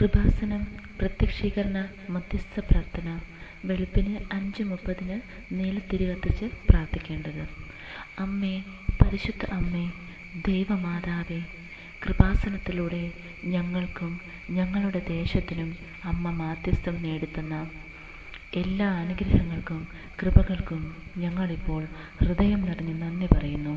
കൃപാസനം പ്രത്യക്ഷീകരണ മധ്യസ്ഥ പ്രാർത്ഥന വെളുപ്പിന് അഞ്ച് മുപ്പതിന് നീലത്തിരി കത്തിച്ച് പ്രാർത്ഥിക്കേണ്ടത്. അമ്മേ പരിശുദ്ധ അമ്മേ ദൈവമാതാവേ കൃപാസനത്തിലൂടെ ഞങ്ങൾക്കും ഞങ്ങളുടെ ദേശത്തിനും അമ്മ മാധ്യസ്ഥം നേടിത്തന്ന എല്ലാ അനുഗ്രഹങ്ങൾക്കും കൃപകൾക്കും ഞങ്ങളിപ്പോൾ ഹൃദയം നിറഞ്ഞ് നന്ദി പറയുന്നു.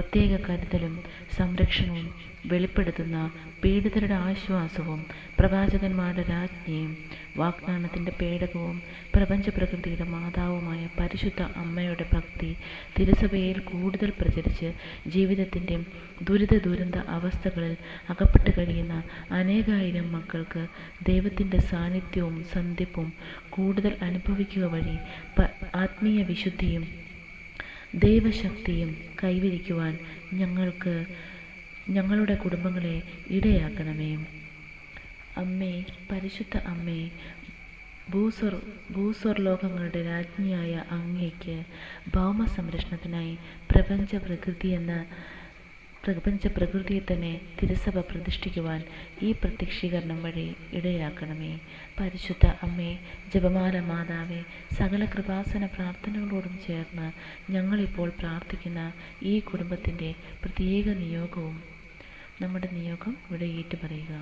പ്രത്യേക കരുതലും സംരക്ഷണവും വെളിപ്പെടുത്തുന്ന പീഡിതരുടെ ആശ്വാസവും പ്രവാചകന്മാരുടെ രാജ്ഞിയും വാഗ്ദാനത്തിന്റെ പേടകവും പ്രപഞ്ചപ്രകൃതിയുടെ മാതാവുമായ പരിശുദ്ധ അമ്മയുടെ ഭക്തി തിരുസഭയിൽ കൂടുതൽ പ്രചരിച്ച് ജീവിതത്തിന്റെ ദുരിത ദുരന്ത അവസ്ഥകളിൽ അകപ്പെട്ട് കഴിയുന്ന അനേകായിരം മക്കൾക്ക് ദൈവത്തിന്റെ സാന്നിധ്യവും സന്ധിപ്പും കൂടുതൽ അനുഭവിക്കുക വഴി ആത്മീയ വിശുദ്ധിയും ദൈവശക്തിയും കൈവരിക്കുവാൻ ഞങ്ങൾക്ക് ഞങ്ങളുടെ കുടുംബങ്ങളെ ഇടയാക്കണമേ. അമ്മേ പരിശുദ്ധ അമ്മേ ഭൂസ്വർ ഭൂസ്വർലോകങ്ങളുടെ രാജ്ഞിയായ അങ്ങയ്ക്ക് ഭൗമ സംരക്ഷണത്തിനായി പ്രപഞ്ച പ്രകൃതി എന്ന പ്രപഞ്ച പ്രകൃതിയെ തന്നെ തിരുസഭ പ്രതിഷ്ഠിക്കുവാൻ ഈ പ്രത്യക്ഷീകരണം വഴി ഇടയാക്കണമേ. പരിശുദ്ധ അമ്മേ ജപമാല മാതാവേ സകല കൃപാസന പ്രാർത്ഥനകളോടും ചേർന്ന് ഞങ്ങളിപ്പോൾ പ്രാർത്ഥിക്കുന്ന ഈ കുടുംബത്തിന്റെ പ്രത്യേക നിയോഗവും നമ്മുടെ നിയോഗം ഇവിടെ ഏറ്റുപറയുക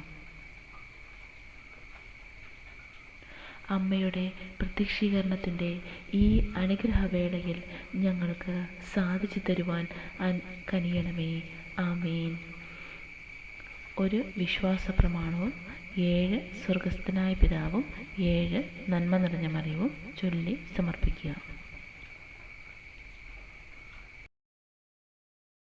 അമ്മയുടെ പ്രത്യക്ഷീകരണത്തിന്റെ ഈ അനുഗ്രഹവേളയിൽ ഞങ്ങൾക്ക് സാധിച്ചു തരുവാൻ കനിയണമേ. ആമേൻ. ഒരു വിശ്വാസ പ്രമാണവും ഏഴ് സ്വർഗസ്ഥനായ പിതാവും ഏഴ് നന്മ നിറഞ്ഞ മറിയവും ചൊല്ലി സമർപ്പിക്കുക.